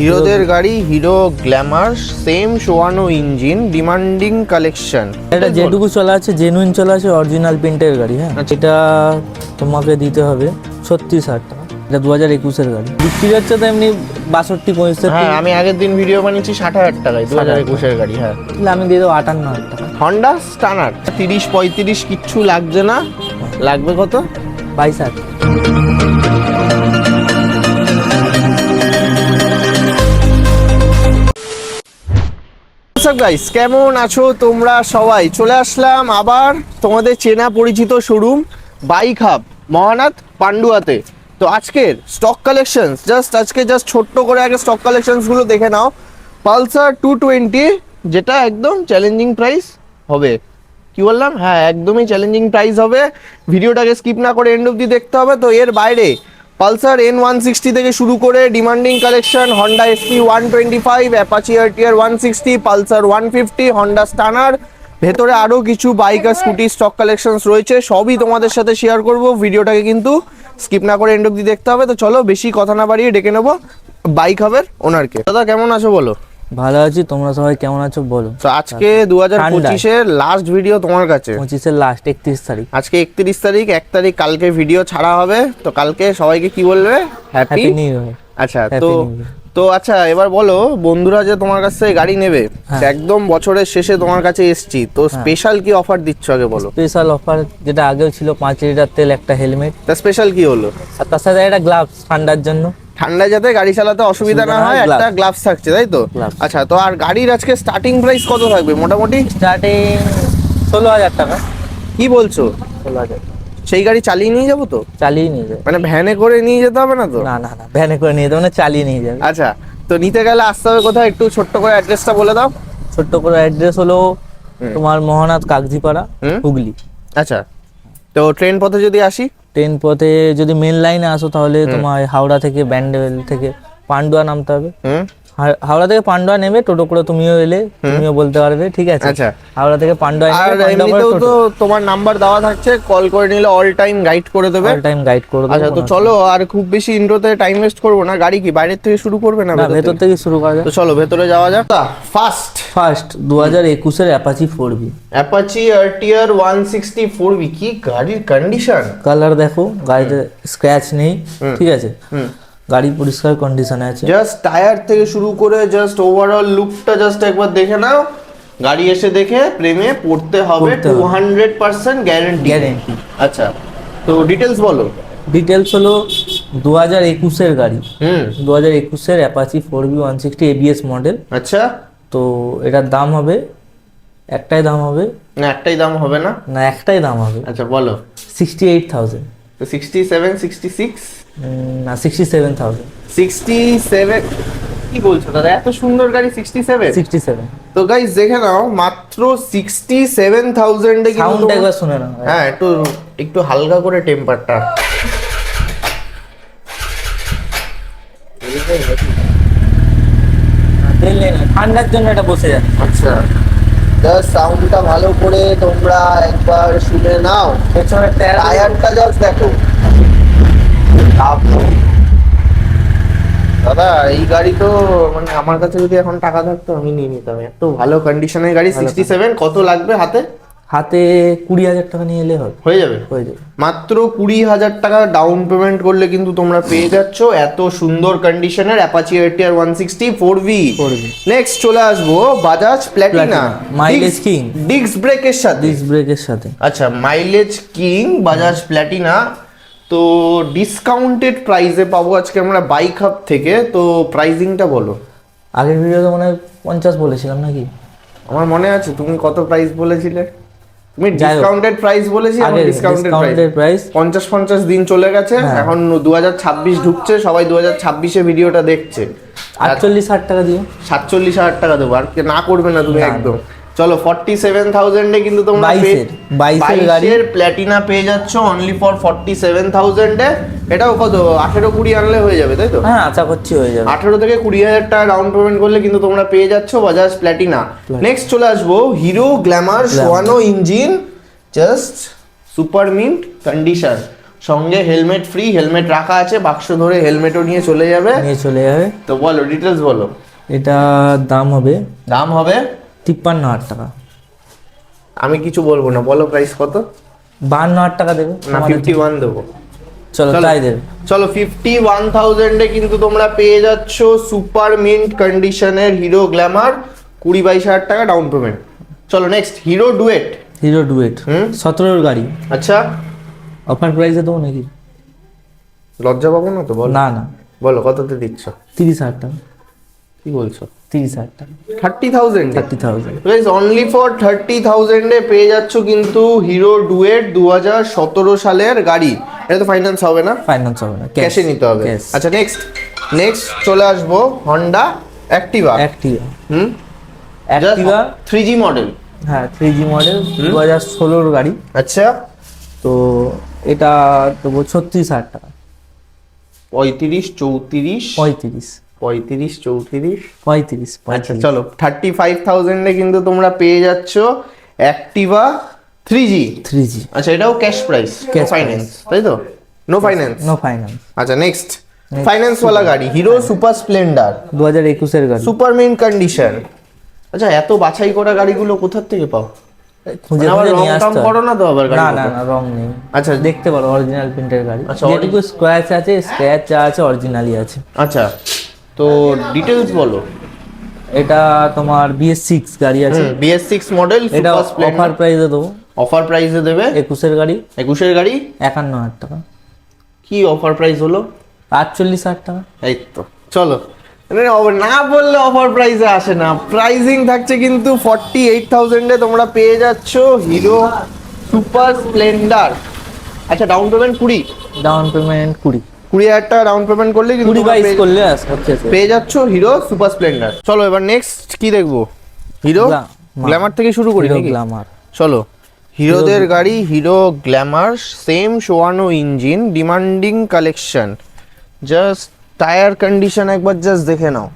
হিরোদের গাড়ি Hero Glamour same শোয়ানো engine demanding collection. এটা যেটুকু চলা আছে জেনুইন চলা আছে অরিজিনাল প্রিন্টের গাড়ি হ্যাঁ? আচ্ছা। এটা তোমাকে দিতে হবে ছত্রিশ হাজার টাকা। এটা দু হাজার একুশের গাড়ি। বিক্রি হচ্ছে তো এমনি বাষট্টি পঁয়ষট্টি। হ্যাঁ আমি আগের দিন ভিডিও বানিয়েছি ষাট হাজার টাকায় দু হাজার একুশের গাড়ি হ্যাঁ। তাহলে আমি দিয়ে দেবো আটান্ন হাজার টাকা। হন্ডা স্টানার তিরিশ পঁয়ত্রিশ কিচ্ছু লাগছে না। লাগবে কত? বাইশ হাজার। গাইস কেমন আছো তোমরা সবাই? চলে আসলাম আবার তোমাদের চেনা পরিচিত শোরুম বাইক হাব মহানাথ পান্ডুয়াতে। তো আজকের স্টক কালেকশনস জাস্ট আজকে জাস্ট ছোট্ট করে আগে স্টক কালেকশনসগুলো দেখে নাও। পালসার টু টোয়েন্টি যেটা একদম চ্যালেঞ্জিং প্রাইস হবে। কি বললাম? হ্যাঁ একদমই চ্যালেঞ্জিং প্রাইস হবে। ভিডিওটাকে স্কিপ না করে এন্ড অব্দি দেখতে হবে। তো এর বাইরে পালসার এন ওয়ান সিক্সটি থেকে শুরু করে demanding collection Honda SP one twenty five Apache আর RTR one sixty Pulsar one fifty Honda Stunner ভেতরে আরও কিছু বাইক আর স্কুটি স্টক কালেকশনস রয়েছে, সবই তোমাদের সাথে শেয়ার করব, ভিডিওটাকে কিন্তু স্কিপ না করে এন্ড অব্দি দেখতে হবে, তো চলো বেশি কথা না বাড়িয়ে ডেকে নেব বাইক হবে ওনারকে দাদা, কেমন আছো বলো? ভালো আছি তোমরা সবাই কেমন আছো? বলো। তো আজকে দু হাজার পঁচিশের লাস্ট ভিডিও তোমার কাছে। পঁচিশের লাস্ট একত্রিশ তারিখ। আজকে একত্রিশ তারিখ এক তারিখ কালকে ভিডিও ছাড়া হবে। তো কালকে সবাইকে কি বলবে? হ্যাপি নিউ ইয়ার আচ্ছা তো তো আচ্ছা এবার বলো বন্ধুরা যে তোমার কাছ থেকে গাড়ি নেবে হ্যাঁ। একদম বছরের শেষে তোমার কাছে এসছি। তো স্পেশাল কি অফার দিচ্ছ আগে বলো? স্পেশাল অফার যেটা আগেও ছিল পাঁচ লিটার তেল একটা হেলমেট তা স্পেশাল কি হলো? তার সাথে একটা গ্লাভস ঠান্ডার জন্য। ঠান্ডায় যাতে গাড়ি চালাতে অসুবিধা না হয় একটা গ্লাভস থাকছে তাই তো? আচ্ছা তো আর গাড়ির আজকে স্টার্টিং প্রাইস কত থাকবে? মোটামুটি? স্টার্টিং ষোলো হাজার টাকা। কি বলছো? ষোলো হাজার। সেই গাড়ি চালিয়ে নিয়ে যাব তো? চালিয়ে নিয়ে যাবে। মানে ভ্যানে করে নিয়ে যেতে হবে না তো? না না না ভ্যানে করে নিয়ে যাবে মানে চালিয়ে নিয়ে যাবে। আচ্ছা তো নিতে গেলে আসতে হবে কোথায়? একটু ছোট্ট করে অ্যাড্রেসটা বলে দাও। ছোট্ট করে অ্যাড্রেস হলো তোমার মহানাথ কাগজিপাড়া হুগলি। আচ্ছা। তো ট্রেন পথে যদি আসি? ট্রেন পথে যদি মেন লাইনে আসো তাহলে তোমার হাওড়া থেকে ব্যান্ডেল থেকে পান্ডুয়া নামতে হবে। হাওড়া থেকে পান্ডুয়া নেবে টোটো করে তুমিও এলে তুমিও বলতে পারবে ঠিক আছে? আচ্ছা। হাওড়া থেকে পান্ডুয়া আর এমনিতেও তো তোমার নাম্বার দেওয়া থাকছে কল করে নিলে অল টাইম গাইড করে দেবে। অল টাইম গাইড করে আচ্ছা তো চলো আর খুব বেশি ইন্ট্রোতে টাইম ওয়েস্ট করব না। গাড়ি কি বাইরের থেকে শুরু করবে না ভেতর থেকে? শুরু করা যায় তো চলো ভেতরে যাওয়া যাক। ফার্স্ট ফার্স্ট দু হাজার একুশের Apache four V Apache RTR one sixty four V কি গাড়ির কন্ডিশন কালার দেখো গাড়িতে স্ক্র্যাচ নেই ঠিক আছে? গাড়ি পরিষ্কার কন্ডিশনে আছে। জাস্ট টায়ার থেকে শুরু করে জাস্ট ওভারঅল লুকটা জাস্ট একবার দেখে নাও। গাড়ি এসে দেখে প্রেমে পড়তে হবে two. Hundred percent guarantee Guarantee। আচ্ছা তো ডিটেলস বলো। ডিটেলস হলো দু হাজার একুশের গাড়ি। হুম। দু হাজার একুশের Apache four V one sixty ABS model আচ্ছা। তো এটার দাম হবে একটাই দাম হবে। না একটাই দাম হবে না? না একটাই দাম হবে। আচ্ছা বলো। সিক্সটি এইট থাউজেন্ড তো সিক্সটি সেভেন সিক্সটি সিক্স না sixty seven thousand sixty seven কি বলছো দাদা? এত সুন্দর গাড়ি সিক্সটি সেভেন সিক্সটি সেভেন তো গাইস দেখে নাও মাত্র সিক্সটি সেভেন থাউজেন্ডে সাউন্ড একবার শুনে নাও হ্যাঁ একটু একটু হালকা করে টেম্পারটা ঠান্ডার জন্য এটা বসে যাচ্ছে। আচ্ছা। জাস্ট সাউন্ডটা ভালো করে তোমরা একবার শুনে নাও। পেছনে টায়ারটা জাস্ট দেখো। দাদা এই গাড়ি তো মানে আমার কাছে যদি এখন টাকা থাকতো আমি নিয়ে নিতাম। এত ভালো কন্ডিশনের গাড়ি সিক্সটি সেভেন কত লাগবে হাতে? হাতে কুড়ি হাজার টাকা নিয়ে এলে হবে। হয়ে যাবে? হয়ে যাবে। মাত্র কুড়ি হাজার টাকা ডাউন পেমেন্ট করলে কিন্তু তোমরা পেয়ে যাচ্ছ এত সুন্দর কন্ডিশনের Apache ATR one sixty four V 4V next চলে আসব Bajaj Platina mileage king। Disc ব্রেকের সাথে। ডিস্ক ব্রেকের সাথে। আচ্ছা মাইলেজ কিং বাজাজ প্ল্যাটিনা তো ডিসকাউন্টেড প্রাইসে পাবো আজকে আমরা বাইক হাব থেকে। তো প্রাইসিংটা বলো। আগের ভিডিওতে মনে হয় পঞ্চাশ বলেছিলাম নাকি? আমার মনে আছে তুমি কত প্রাইস বলেছিলে? তুমি ডিসকাউন্টেড প্রাইস বলেছি আমি ডিসকাউন্টেড প্রাইস ডিসকাউন্টের প্রাইস পঞ্চাশ পঞ্চাশ দিন চলে গেছে হ্যাঁ। এখন দু হাজার ছাব্বিশ ঢুকছে সবাই দু হাজার ছাব্বিশে ভিডিওটা দেখছে। আটচল্লিশ ষাট টাকা দিও। সাতচল্লিশ হাজার টাকা দেবো আর কি- না করবে না তুমি একদম। চলো ফর্টি সেভেন থাউজেন্ডে কিন্তু তোমরা বাইশের, প্ল্যাটিনা পেয়ে যাচ্ছ অনলি ফর ফর্টি সেভেন থাউজেন্ডে এটাও কত? আঠেরো কুড়ি আনলে হয়ে যাবে তাই তো? হ্যাঁ আশা করছি হয়ে যাবে। আঠেরো থেকে কুড়ি হাজার টাকা ডাউন পেমেন্ট করলে কিন্তু তোমরা পেয়ে যাচ্ছ বাজাজ প্ল্যাটিনা নেক্সট চলে আসব Hero Glamour সোয়ানো engine just super mint condition সঙ্গে হেলমেট ফ্রি হেলমেট রাখা আছে বাক্স ধরে হেলমেটও নিয়ে চলে যাবে। নিয়ে চলে যাবে। তো বলো ডিটেলস বলো। এটা দাম হবে? দাম হবে তিপ্পান্ন হাজার টাকা। আমি কিছু বলব না বলো প্রাইস কত? বান্ন হাজার টাকা দেবে। না ফিফটি ওয়ান দেবো। চলো। তাই দেবে। চলো ফিফটি ওয়ান থাউজেন্ডে কিন্তু তোমরা পেয়ে যাচ্ছ সুপার মিন্ট কন্ডিশনের হিরো গ্ল্যামার কুড়ি বাইশ হাজার টাকা ডাউন পেমেন্ট চলো next Hero Duet Hero Duet. সতেরোর গাড়ি। আচ্ছা। অফার প্রাইসে দেবো নাকি? লজ্জা পাবো না তো বলো। না না। বলো কততে দিচ্ছ? তিরিশ হাজার টাকা। কি বলছো? তিরিশ হাজার টাকা। Thirty thousand? Thirty thousand. Guys only for thirty থাউজেন্ডে পেয়ে যাচ্ছ কিন্তু হিরো ডুয়েট দু হাজার সতেরো সালের গাড়ি। এটা তো ফাইন্যান্স হবে না? ফাইন্যান্স হবে না ক্যাশে নিতে হবে। আচ্ছা নেক্সট নেক্সট চলে আসব হন্ডা অ্যাক্টিভা অ্যাক্টিভা হুম? অ্যাক্টিভা থ্রি জি মডেল হ্যাঁ থ্রি জি মডেল দু হাজার ষোলোর গাড়ি। আচ্ছা। তো এটা দেবো ছত্রিশ হাজার টাকা। পঁয়ত্রিশ চৌত্রিশ। পঁয়ত্রিশ। পঁয়ত্রিশ চৌত্রিশ? পঁয়ত্রিশ আচ্ছা চলো থার্টি ফাইভ থাউজেন্ডে কিন্তু তোমরা পেয়ে যাচ্ছ Activa three G three G আচ্ছা এটাও ক্যাশ প্রাইস Cash ফাইন্যান্স তাই তো? নো ফাইন্যান্স নো ফাইন্যান্স আচ্ছা নেক্সট ফাইন্যান্স ওয়ালা গাড়ি হিরো সুপার স্প্লেন্ডার দু হাজার একুশের গাড়ি। সুপার মেইন কন্ডিশন আচ্ছা এত বাছাই করা গাড়িগুলো কোথার থেকে পাও? খুঁজে মানে আবার খুঁজে নিয়ে আসতে করো না তো আবার না না না রং নেই। আচ্ছা। দেখতে পারো অরিজিনাল প্রিন্টের গাড়ি। আচ্ছা, যেটুকু স্ক্র্যাচ আছে স্ক্র্যাচ যা আছে অরিজিনালই আছে। আচ্ছা। তো ডিটেলস বলো। এটা তোমার বিএস সিক্স গাড়ি আছে। বিএস সিক্স মডেল এটা সুপার স্প্লেন্ডার অফার প্রাইসে দেবো। অফার প্রাইসে দেবে? একুশের গাড়ি। একুশের গাড়ি? একান্ন হাজার টাকা। কি অফার প্রাইস হলো? আটচল্লিশ হাজার টাকা। এই তো চলো। মানে না বললে অফার প্রাইসে আসে না। প্রাইজিং থাকছে কিন্তু ফর্টি এইট থাউজেন্ডে তোমরা পেয়ে যাচ্ছ। হিরো সুপার স্প্লেন্ডার আচ্ছা ডাউন পেমেন্ট কুড়ি। ডাউন পেমেন্ট কুড়ি। কুড়ি হাজার টাকা ডাউন পেমেন্ট করলে কিন্তু করলে পেয়ে যাচ্ছ হিরো সুপার স্প্লেন্ডার চলো এবার নেক্সট কি দেখব? হিরো গ্ল্যামার থেকে শুরু করি নাকি? গ্লামার চলো হিরোদের গাড়ি হিরো গ্ল্যামার সেম শোয়ানো engine demanding collection just tyre condition একবার জাস্ট দেখে নাও।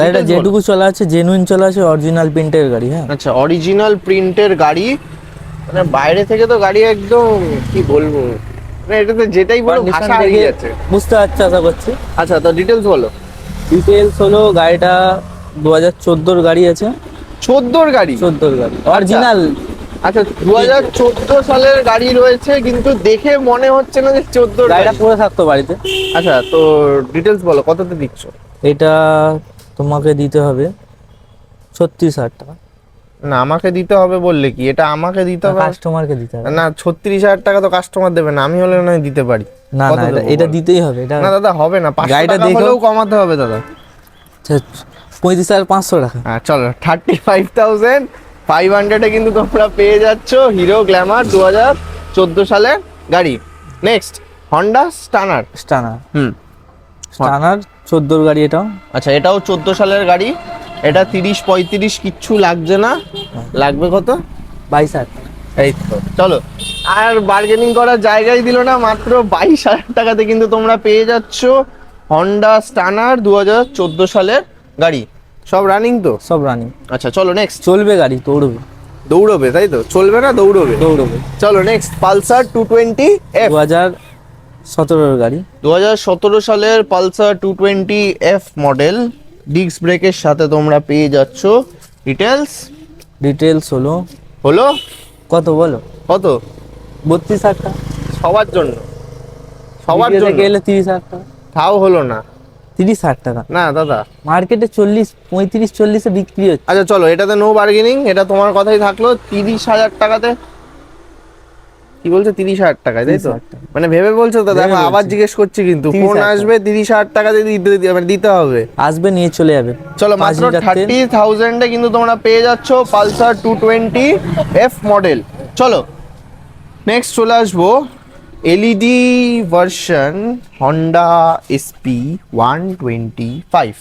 গাড়িটা যেটুকু চলা আছে জেনুইন চলা আছে অরিজিনাল প্রিন্টের গাড়ি হ্যাঁ। আচ্ছা অরিজিনাল প্রিন্টের গাড়ি। মানে বাইরে থেকে তো গাড়ি একদম কি বলব? মানে এটাতে যেটাই বলো ভাষা হারিয়ে যাচ্ছে। বুঝতে পারছি আশা করছি। আচ্ছা তো ডিটেলস বলো। ডিটেলস হলো গাড়িটা দু হাজার চোদ্দোর গাড়ি আছে। চোদ্দোর গাড়ি? চোদ্দোর গাড়ি অরিজিনাল আচ্ছা দু হাজার চোদ্দ সালের গাড়ি রয়েছে কিন্তু দেখে মনে হচ্ছে না যে চোদ্দোর গাড়িটা গাড়ি। পরে থাকতো বাড়িতে। আচ্ছা তো ডিটেলস বলো কততে দিচ্ছ? এটা তোমাকে দিতে হবে ছত্রিশ হাজার টাকা। না আমাকে দিতে হবে বললে কি? এটা আমাকে দিতে হবে? কাস্টমারকে দিতে হবে। না ছত্রিশ হাজার টাকা তো কাস্টমার দেবে না আমি হলে নয় দিতে পারি। না না এটা এটা দিতেই হবে এটা না দাদা হবে না গাড়িটা টাকা দেখো। হলেও কমাতে হবে দাদা। পঁয়ত্রিশ হাজার পাঁচশো টাকা। হ্যাঁ চলো থার্টি ফাইভ থাউজেন্ড ফাইভ হান্ড্রেডে কিন্তু তোমরা পেয়ে যাচ্ছ হিরো গ্ল্যামার দু হাজার চোদ্দ সালের গাড়ি। Next Honda Stunner Stunner hmm. Stunner চোদ্দোর গাড়ি এটাও। আচ্ছা এটাও চোদ্দ সালের গাড়ি। এটা তিরিশ পঁয়ত্রিশ কিচ্ছু লাগছে না। লাগবে কত? বাইশ হাজার। এই তো চলো। আর বার্গেনিং করার জায়গায় দিল না মাত্র বাইশ হাজার টাকাতে কিন্তু তোমরা পেয়ে যাচ্ছ হন্ডা স্টানার দু হাজার চোদ্দ সালের গাড়ি। সব রানিং তো? সব রানিং আচ্ছা চলো নেক্সট চলবে গাড়ি দৌড়বে। দৌড়বে তাই তো? চলবে না দৌড়বে? দৌড়বে। চলো নেক্সট পালসার টু টোয়েন্টি দু হাজার সতেরোর গাড়ি। দু হাজার সতেরো সালের Pulsar two twenty F model disc ব্রেকের সাথে তোমরা পেয়ে যাচ্ছ ডিটেলস ডিটেলস হলো হলো? কত বলো? কত? বত্রিশ হাজার টাকা। সবার জন্য। সবার জন্য। গেলে তিরিশ হাজার টাকা। তাও হলো না। তিরিশ হাজার টাকা। না দাদা। মার্কেটে চল্লিশ পঁয়ত্রিশ চল্লিশে বিক্রি হচ্ছে। আচ্ছা চলো এটাতে নো বার্গেনিং এটা তোমার কথাই থাকল। তিরিশ হাজার টাকাতে কি বলছো? তিরিশ হাজার টাকায় তাই তো? 30,000 টাকা। মানে ভেবে বলছো তো দেখো আবার জিজ্ঞেস করছি কিন্তু ফোন আসবে তিরিশ হাজার টাকা দিতে দিতে- মানে দিতে হবে। আসবে নিয়ে চলে যাবে। চলো মাত্র থার্টি থাউজেন্ডে কিন্তু তোমরা পেয়ে যাচ্ছ Pulsar two twenty F model চলো নেক্সট চলে আসব। LED version Honda SP one twenty five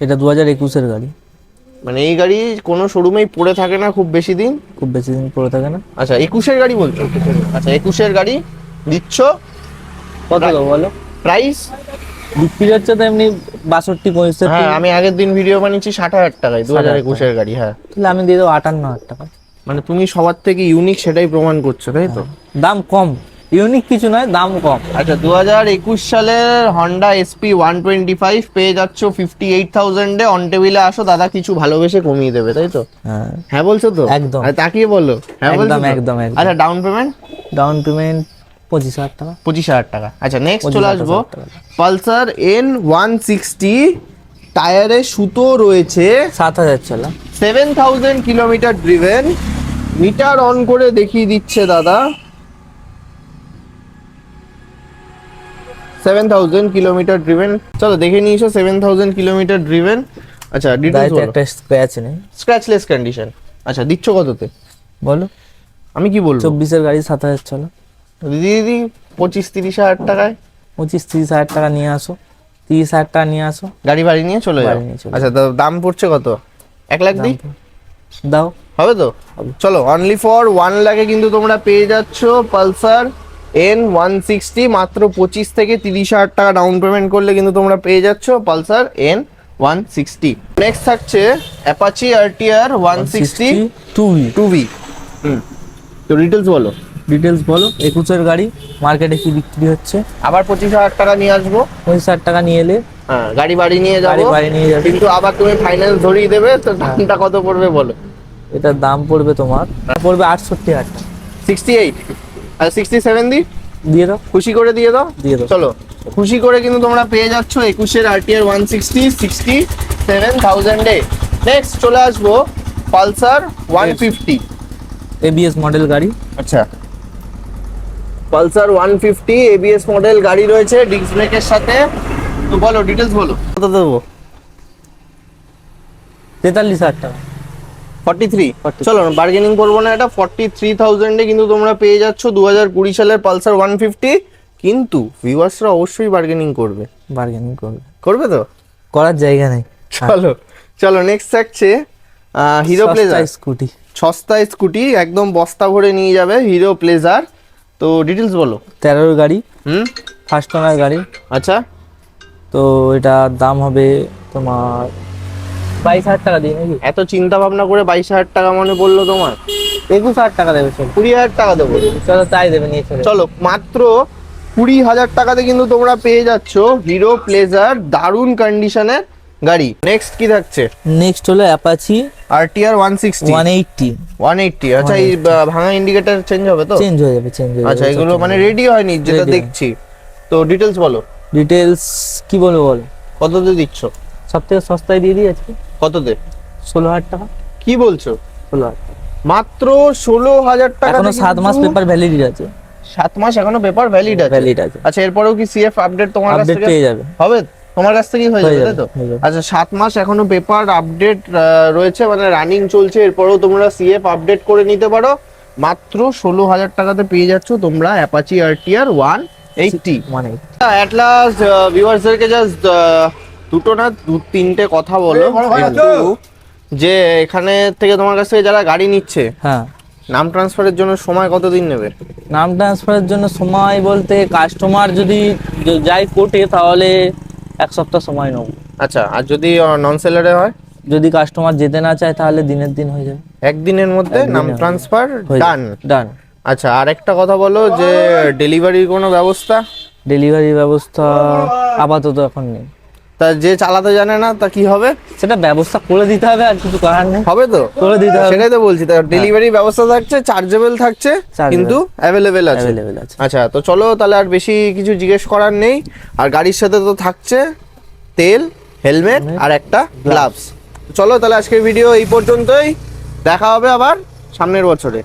এটা দু হাজার একুশের গাড়ি। মানে এই গাড়ি কোনো শোরুমেই পড়ে থাকে না খুব বেশি দিন? খুব বেশি দিন পরে থাকে না। আচ্ছা একুশের গাড়ি বলছো? আচ্ছা একুশের গাড়ি দিচ্ছ? কত দেবো বলো? প্রাইস বিক্রি হচ্ছে তো এমনি বাষট্টি পঁয়ষট্টি। হ্যাঁ আমি আগের দিন ভিডিও বানিয়েছি ষাট হাজার টাকায় দু হাজার 60,000 একুশের গাড়ি হ্যাঁ। তাহলে আমি দিয়ে দেবো আটান্ন হাজার টাকা। মানে তুমি সবার থেকে ইউনিক সেটাই প্রমাণ করছ তাই তো? দাম কম। ইউনিক কিছু নয় দাম কম। আচ্ছা দু হাজার একুশ সালের Honda SP one twenty five পেয়ে যাচ্ছ ফিফটি এইট থাউজেন্ডে অন টেবিলে আসো দাদা কিছু ভালোবেসে কমিয়ে দেবে তাই তো? হ্যাঁ। হ্যাঁ বলছো তো? একদম। তাকিয়ে বলো। হ্যাঁ একদম, একদম, একদম। আচ্ছা ডাউন পেমেন্ট ডাউন পেমেন্ট পঁচিশ হাজার টাকা। পঁচিশ হাজার টাকা। আচ্ছা নেক্সট চলে আসব। পালসার এন ওয়ান সিক্সটি টায়ারে সুতো রয়েছে। সাত হাজার চলা। Seven thousand kilometre driven meter on করে দেখিয়ে দিচ্ছে দাদা। সেভেন থাউজেন্ড কিলোমিটার ড্রিভেন চলো দেখে নিয়েছো সেভেন থাউজেন্ড কিলোমিটার ড্রিভেন আচ্ছা ডিটেলস একটা স্ক্র্যাচ নেই। স্ক্র্যাচলেস কন্ডিশন আচ্ছা দিচ্ছ কততে? বলো। আমি কি বলব? চব্বিশের গাড়ি সাত হাজার চলা। দিদি দিদি পঁচিশ তিরিশ হাজার টাকায়। পঁচিশ তিরিশ হাজার টাকা নিয়ে আসো। তিরিশ হাজার টাকা নিয়ে আসো। গাড়ি বাড়ি নিয়ে চলে যাও। নিয়ে আচ্ছা তো দাম পড়ছে কত? এক লাখ দিই? দাও। হবে তো? চলো অনলি ফর ওয়ান লাখে কিন্তু তোমরা পেয়ে যাচ্ছ পালসার এন ওয়ান সিক্সটি মাত্র পঁচিশ থেকে তিরিশ হাজার টাকা ডাউন পেমেন্ট করলে কিন্তু তোমরা পেয়ে যাচ্ছ Pulsar N one sixty next থাকছে Apache RTR one sixty two V two V হুম। তো ডিটেলস বলো। ডিটেলস বলো একুশের গাড়ি মার্কেটে কি বিক্রি হচ্ছে? আবার পঁচিশ হাজার টাকা নিয়ে আসব। পঁচিশ হাজার টাকা নিয়ে এলে? হ্যাঁ গাড়ি বাড়ি নিয়ে গাড়ি যাব বাড়ি নিয়ে যাবে। কিন্তু আবার তুমি ফাইন্যান্স ধরিয়ে দেবে তো দামটা কত পড়বে বলো। এটার দাম পড়বে তোমার পড়বে আটষট্টি হাজার টাকা। সিক্সটি এইট আর সিক্সটি সেভেন দি? দিয়ে দাও। খুশি করে দিয়ে দাও? দিয়ে দাও। চলো। খুশি করে কিন্তু তোমরা পেয়ে যাচ্ছ একুশের RTR one sixty sixty seven থাউজেন্ডে next চলে আসব Pulsar one fifty ABS model গাড়ি। আচ্ছা। Pulsar one fifty ABS model গাড়ি রয়েছে ডিস্ক ব্রেকের সাথে। তো বলো ডিটেলস বলো। কত দেবো? তেতাল্লিশ হাজার টাকা। ফর্টি থ্রি 43 চলো বার্গেনিং করব না এটা। ফর্টি থ্রি থাউজেন্ডে কিন্তু তোমরা পেয়ে যাচ্ছ দু হাজার কুড়ি সালের পালসার ওয়ান ফিফটি কিন্তু ভিউয়ার্সরা অবশ্যই বার্গেনিং করবে। বার্গেনিং করবে। করবে তো? করার জায়গা নেই। চলো চলো নেক্সট থাকছে হিরো প্লেজার স্কুটি সস্তা স্কুটি একদম বস্তা ভরে নিয়ে যাবে হিরো প্লেজার তো ডিটেলস বলো। তেরোর গাড়ি। হুম? ফার্স্ট ওনার গাড়ি। আচ্ছা। তো এটার দাম হবে তোমার বাইশ হাজার টাকা দিয়ে নাকি? এত চিন্তা ভাবনা করে বাইশ হাজার টাকা মনে পড়ল তোমার? একুশ হাজার টাকা দেবে চলো কুড়ি হাজার টাকা দেবো। চলো তাই দেবে নিয়ে চলে। চলো মাত্র কুড়ি হাজার টাকাতে কিন্তু তোমরা পেয়ে যাচ্ছ হিরো প্লেজার দারুণ কন্ডিশনের গাড়ি। নেক্সট কি থাকছে? নেক্সট হলো Apache RTR one sixty one eighty one eighty আচ্ছা এই ভাঙা ইন্ডিকেটার চেঞ্জ হবে তো? চেঞ্জ হয়ে যাবে চেঞ্জ হয়ে আচ্ছা এগুলো মানে রেডি হয়নি যেটা দেখছি। তো ডিটেলস বলো। ডিটেলস কি বলব বলো? কততে দিচ্ছ? সব থেকে সস্তায় দিয়ে আজকে কততে? ষোলো হাজার টাকা। কি বলছো? ষোলো হাজার টাকা। মাত্র ষোলো হাজার টাকা এখনও সাত মাস পেপার ভ্যালিডিটি আছে। সাত মাস এখনও পেপার ভ্যালিড আছে। ভ্যালিড আছে। আচ্ছা এরপরেও কি সিএফ আপডেট তোমার কাছ থেকে? পেয়ে যাবে। হবে? তোমার কাছ থেকেই হয়ে যাবে তাই তো? আচ্ছা সাত মাস এখনও পেপার আপডেট রয়েছে মানে রানিং চলছে। এরপরেও তোমরা সিএফ আপডেট করে নিতে পারো। মাত্র ষোলো হাজার টাকাতে পেয়ে যাচ্ছ তোমরা অ্যাপাচি আরটিআর ওয়ান এইটটি মানে অ্যাট লাস্ট ভিউয়ার্সদেরকে জাস্ট দুটো না দু তিনটে কথা বলো। যে এখানে থেকে তোমার কাছ থেকে যারা গাড়ি নিচ্ছে হ্যাঁ। নাম ট্রান্সফারের জন্য সময় কতদিন নেবে? নাম ট্রান্সফারের জন্য সময় বলতে কাস্টমার যদি যাই কোর্টে তাহলে এক সপ্তাহ সময় নেব। আচ্ছা আর যদি নন সেলারে হয়? যদি কাস্টমার যেতে না চায় তাহলে দিনের দিন হয়ে যাবে। একদিনের মধ্যে নাম ট্রান্সফার ডান। ডান। আচ্ছা আর একটা কথা বলো যে ডেলিভারির কোনো ব্যবস্থা? ডেলিভারি ব্যবস্থা আপাতত এখন নেই। তা যে চালাতে জানে না তা কি হবে? সেটা ব্যবস্থা করে দিতে হবে আর কিছু করার নেই। হবে তো? করে দিতে হবে। সেটাই তো বলছি। তা ডেলিভারি ব্যবস্থা থাকছে চার্জেবল থাকছে কিন্তু অ্যাভেলেবেল অ্যাভেলেবেল আছে। আচ্ছা তো চলো তাহলে আর বেশি কিছু জিজ্ঞেস করার নেই। আর গাড়ির সাথে তো থাকছে তেল হেলমেট আর একটা গ্লাভস চলো তাহলে আজকের ভিডিও এই পর্যন্তই। দেখা হবে আবার সামনের বছরে।